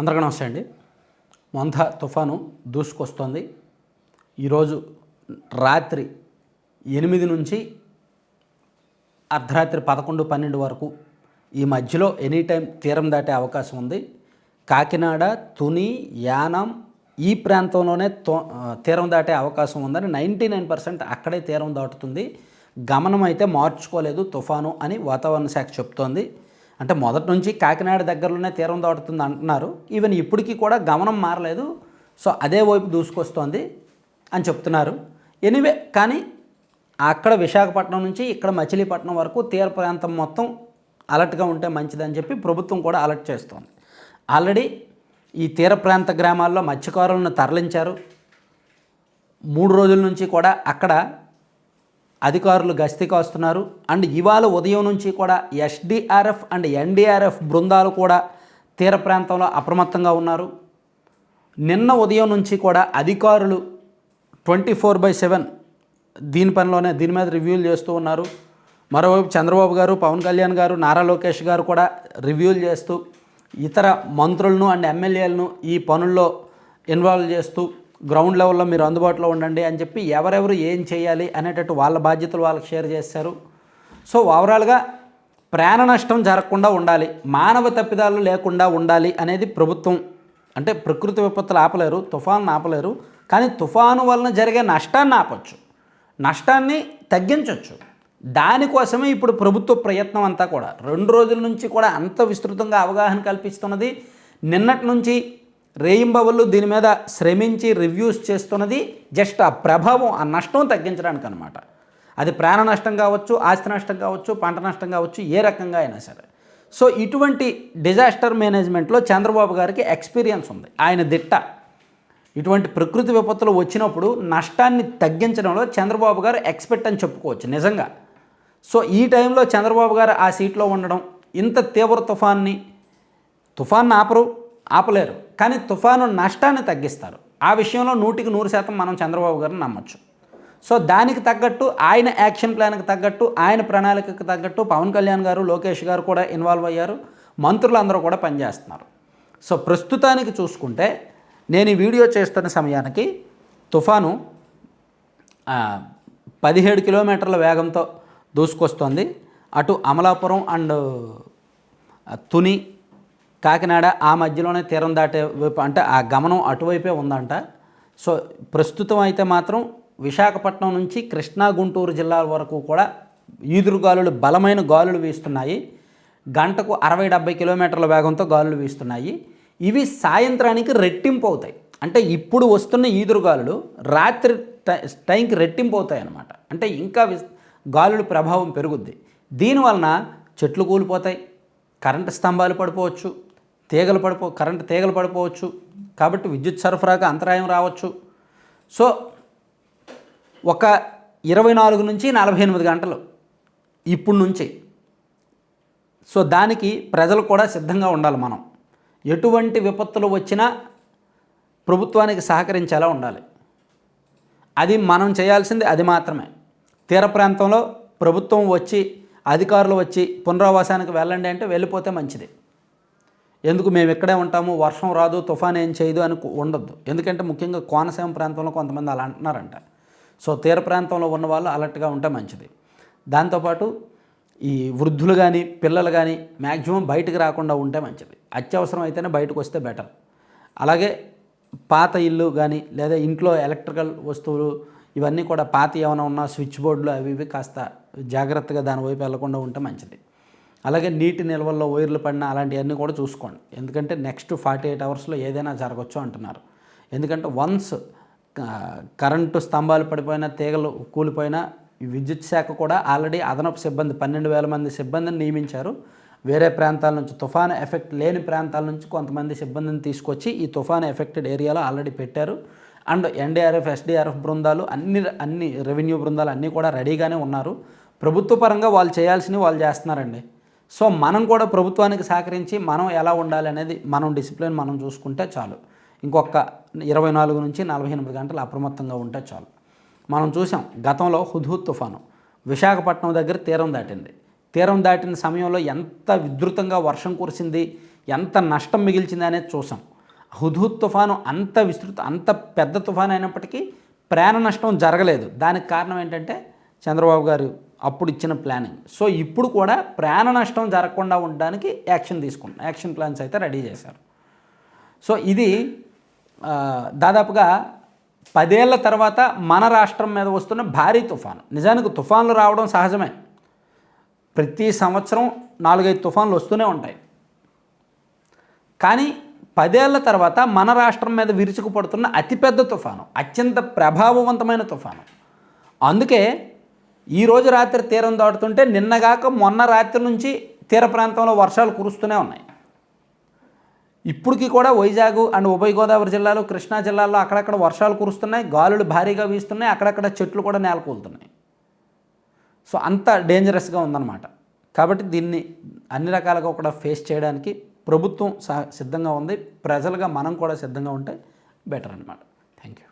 అందరికీ నమస్తే అండి. మొంథ తుఫాను దూసుకొస్తోంది. ఈరోజు రాత్రి ఎనిమిది నుంచి అర్ధరాత్రి పదకొండు పన్నెండు వరకు ఈ మధ్యలో ఎనీ టైం తీరం దాటే అవకాశం ఉంది. కాకినాడ తుని యానం ఈ ప్రాంతంలోనే తో తీరం దాటే అవకాశం ఉందని నైంటీ నైన్ పర్సెంట్ అక్కడే తీరం దాటుతుంది. గమనం అయితే మార్చుకోలేదు తుఫాను అని వాతావరణ శాఖ చెప్తోంది. అంటే మొదటి నుంచి కాకినాడ దగ్గరలోనే తీరం దాటుతుంది అంటున్నారు. ఈవెన్ ఇప్పటికీ కూడా గమనం మారలేదు. సో అదే వైపు దూసుకొస్తోంది అని చెప్తున్నారు. ఎనీవే కానీ అక్కడ విశాఖపట్నం నుంచి ఇక్కడ మచిలీపట్నం వరకు తీర ప్రాంతం మొత్తం అలర్ట్గా ఉంటే మంచిదని చెప్పి ప్రభుత్వం కూడా అలర్ట్ చేస్తోంది. ఆల్రెడీ ఈ తీర ప్రాంత గ్రామాల్లో మత్స్యకారులను తరలించారు. మూడు రోజుల నుంచి కూడా అక్కడ అధికారులు గస్తీ కాస్తున్నారు అండ్ ఇవాళ ఉదయం నుంచి కూడా ఎస్డిఆర్ఎఫ్ అండ్ ఎన్డీఆర్ఎఫ్ బృందాలు కూడా తీర ప్రాంతంలో అప్రమత్తంగా ఉన్నారు. నిన్న ఉదయం నుంచి కూడా అధికారులు ట్వంటీ ఫోర్ బై సెవెన్ దీని పనిలోనే దీని మీద రివ్యూలు చేస్తూ ఉన్నారు. మరోవైపు చంద్రబాబు గారు పవన్ కళ్యాణ్ గారు నారా లోకేష్ గారు కూడా రివ్యూలు చేస్తూ ఇతర మంత్రులను అండ్ ఎమ్మెల్యేలను ఈ పనుల్లో ఇన్వాల్వ్ చేస్తూ గ్రౌండ్ లెవెల్లో మీరు అందుబాటులో ఉండండి అని చెప్పి ఎవరెవరు ఏం చేయాలి అనేటట్టు వాళ్ళ బాధ్యతలు వాళ్ళకి షేర్ చేశారు. సో ఓవరాల్గా ప్రాణ నష్టం జరగకుండా ఉండాలి మానవ తప్పిదాలు లేకుండా ఉండాలి అనేది ప్రభుత్వం అంటే ప్రకృతి విపత్తులు ఆపలేరు తుఫాను ఆపలేరు కానీ తుఫాను వలన జరిగే నష్టాన్ని ఆపచ్చు నష్టాన్ని తగ్గించవచ్చు దానికోసమే ఇప్పుడు ప్రభుత్వ ప్రయత్నం అంతా కూడా రెండు రోజుల నుంచి కూడా అంత విస్తృతంగా అవగాహన కల్పిస్తున్నది. నిన్నటి నుంచి రేయింబవళ్ళు దీని మీద శ్రమించి రివ్యూస్ చేస్తున్నది జస్ట్ ఆ ప్రభావం ఆ నష్టం తగ్గించడానికి అనమాట అది ప్రాణ నష్టం కావచ్చు ఆస్తి నష్టం కావచ్చు పంట నష్టం కావచ్చు ఏ రకంగా అయినా సరే. సో ఇటువంటి డిజాస్టర్ మేనేజ్మెంట్లో చంద్రబాబు గారికి ఎక్స్పీరియన్స్ ఉంది. ఆయన దిట్ట. ఇటువంటి ప్రకృతి విపత్తులు వచ్చినప్పుడు నష్టాన్ని తగ్గించడంలో చంద్రబాబు గారు ఎక్స్పెక్ట్ అని చెప్పుకోవచ్చు నిజంగా. సో ఈ టైంలో చంద్రబాబు గారు ఆ సీట్లో ఉండడం ఇంత తీవ్ర తుఫాన్ని తుఫాన్ ఆపరు. ఆపలేరు. కానీ తుఫాను నష్టాన్ని తగ్గిస్తారు. ఆ విషయంలో నూటికి నూరు శాతం మనం చంద్రబాబు గారిని నమ్మచ్చు. సో దానికి తగ్గట్టు ఆయన యాక్షన్ ప్లాన్కి తగ్గట్టు ఆయన ప్రణాళికకు తగ్గట్టు పవన్ కళ్యాణ్ గారు లోకేష్ గారు కూడా ఇన్వాల్వ్ అయ్యారు. మంత్రులందరూ కూడా పనిచేస్తున్నారు. సో ప్రస్తుతానికి చూసుకుంటే నేను ఈ వీడియో చేస్తున్న సమయానికి తుఫాను పదిహేడు కిలోమీటర్ల వేగంతో దూసుకొస్తోంది. అటు అమలాపురం అండ్ తుని కాకినాడ ఆ మధ్యలోనే తీరం దాటే వైపు అంటే ఆ గమనం అటువైపే ఉందంట. సో ప్రస్తుతం అయితే మాత్రం విశాఖపట్నం నుంచి కృష్ణా గుంటూరు జిల్లాల వరకు కూడా ఈదురు గాలులు బలమైన గాలులు వీస్తున్నాయి. గంటకు అరవై డెబ్బై కిలోమీటర్ల వేగంతో గాలులు వీస్తున్నాయి. ఇవి సాయంత్రానికి రెట్టింపు అవుతాయి. అంటే ఇప్పుడు వస్తున్న ఈదురుగాలులు రాత్రి టై- టైంకి రెట్టింపు అవుతాయి అన్నమాట. అంటే ఇంకా గాలులు గాలుల ప్రభావం పెరుగుద్ది. దీనివలన చెట్లు కూలిపోతాయి కరెంటు స్తంభాలు పడిపోవచ్చు తీగలు పడిపో కరెంటు తీగలు పడిపోవచ్చు. కాబట్టి విద్యుత్ సరఫరాకు అంతరాయం రావచ్చు. సో ఒక ఇరవై నాలుగు నుంచి నలభై ఎనిమిది గంటలు ఇప్పుడు నుంచి. సో దానికి ప్రజలు కూడా సిద్ధంగా ఉండాలి మనం. ఎటువంటి విపత్తులు వచ్చినా ప్రభుత్వానికి సహకరించేలా ఉండాలి. అది మనం చేయాల్సింది అది మాత్రమే. తీర ప్రాంతంలో ప్రభుత్వం వచ్చి అధికారులు వచ్చి పునరావాసానికి వెళ్ళండి అంటే వెళ్ళిపోతే మంచిది. ఎందుకు మేము ఇక్కడే ఉంటాము? వర్షం రాదు తుఫాన్ ఏం చేయదు అని ఉండద్దు ఉండొద్దు. ఎందుకంటే ముఖ్యంగా కోనసీమ ప్రాంతంలో కొంతమంది అలా అంటున్నారంట. సో తీర ప్రాంతంలో ఉన్న వాళ్ళు అలర్ట్గా ఉంటే మంచిది. దాంతోపాటు ఈ వృద్ధులు కానీ పిల్లలు కానీ మ్యాక్సిమం బయటకు రాకుండా ఉంటే మంచిది. అత్యవసరం అయితేనే బయటకు వస్తే బెటర్. అలాగే పాత ఇల్లు కానీ లేదా ఇంట్లో ఎలక్ట్రికల్ వస్తువులు ఇవన్నీ కూడా పాత ఏమైనా ఉన్నా స్విచ్ బోర్డులు అవి ఇవి కాస్త జాగ్రత్తగా దాని వైపు వెళ్ళకుండా ఉంటే మంచిది. అలాగే నీటి నిల్వల్లో వైర్లు పడిన అలాంటివన్నీ కూడా చూసుకోండి. ఎందుకంటే నెక్స్ట్ ఫార్టీ ఎయిట్ అవర్స్లో ఏదైనా జరగచ్చు అంటున్నారు. ఎందుకంటే వన్స్ కరెంటు స్తంభాలు పడిపోయినా తీగలు కూలిపోయినా విద్యుత్ శాఖ కూడా ఆల్రెడీ అదనపు సిబ్బంది పన్నెండు వేల మంది సిబ్బందిని నియమించారు. వేరే ప్రాంతాల నుంచి తుఫాను ఎఫెక్ట్ లేని ప్రాంతాల నుంచి కొంతమంది సిబ్బందిని తీసుకొచ్చి ఈ తుఫాను ఎఫెక్టెడ్ ఏరియాలో ఆల్రెడీ పెట్టారు. అండ్ ఎన్డీఆర్ఎఫ్ ఎస్డీఆర్ఎఫ్ బృందాలు అన్ని అన్ని రెవెన్యూ బృందాలు అన్నీ కూడా రెడీగానే ఉన్నారు. ప్రభుత్వ పరంగా వాళ్ళు చేయాల్సినవి వాళ్ళు చేస్తున్నారండి. సో మనం కూడా ప్రభుత్వానికి సహకరించి మనం ఎలా ఉండాలి అనేది మనం డిసిప్లిన్ మనం చూసుకుంటే చాలు. ఇంకొక ఇరవై నాలుగు నుంచి నలభై ఎనిమిది గంటలు అప్రమత్తంగా ఉంటే చాలు. మనం చూసాం గతంలో హుద్హుద్ తుఫాను. విశాఖపట్నం దగ్గర తీరం దాటింది. తీరం దాటిన సమయంలో ఎంత విద్రుతంగా వర్షం కురిసింది ఎంత నష్టం మిగిల్చింది అనేది చూసాం. హుద్హుద్ తుఫాను అంత విస్తృత అంత పెద్ద తుఫాను అయినప్పటికీ ప్రాణ నష్టం జరగలేదు. దానికి కారణం ఏంటంటే చంద్రబాబు గారు అప్పుడు ఇచ్చిన ప్లానింగ్ సో ఇప్పుడు కూడా ప్రాణ నష్టం జరగకుండా ఉండడానికి యాక్షన్ తీసుకున్నాం యాక్షన్ ప్లాన్స్ అయితే రెడీ చేశారు. సో ఇది దాదాపుగా పదేళ్ళ తర్వాత మన రాష్ట్రం మీద వస్తున్న భారీ తుఫాను. నిజానికి తుఫాన్లు రావడం సహజమే. ప్రతి సంవత్సరం నాలుగైదు తుఫాన్లు వస్తూనే ఉంటాయి. కానీ పదేళ్ళ తర్వాత మన రాష్ట్రం మీద విరుచుకుపడుతున్న అతిపెద్ద తుఫాను. అత్యంత ప్రభావవంతమైన తుఫాను. అందుకే ఈరోజు రాత్రి తీరం దాటుతుంటే నిన్నగాక మొన్న రాత్రి నుంచి తీర ప్రాంతంలో వర్షాలు కురుస్తూనే ఉన్నాయి. ఇప్పటికి కూడా వైజాగ్ అండ్ ఉభయ గోదావరి జిల్లాలో కృష్ణా జిల్లాలో అక్కడక్కడ వర్షాలు కురుస్తున్నాయి గాలులు భారీగా వీస్తున్నాయి అక్కడక్కడ చెట్లు కూడా నేలకూలుతున్నాయి. సో అంత డేంజరస్గా ఉందన్నమాట. కాబట్టి దీన్ని అన్ని రకాలుగా కూడా ఫేస్ చేయడానికి ప్రభుత్వం సిద్ధంగా ఉంది. ప్రజలుగా మనం కూడా సిద్ధంగా ఉంటే బెటర్ అనమాట థ్యాంక్ యూ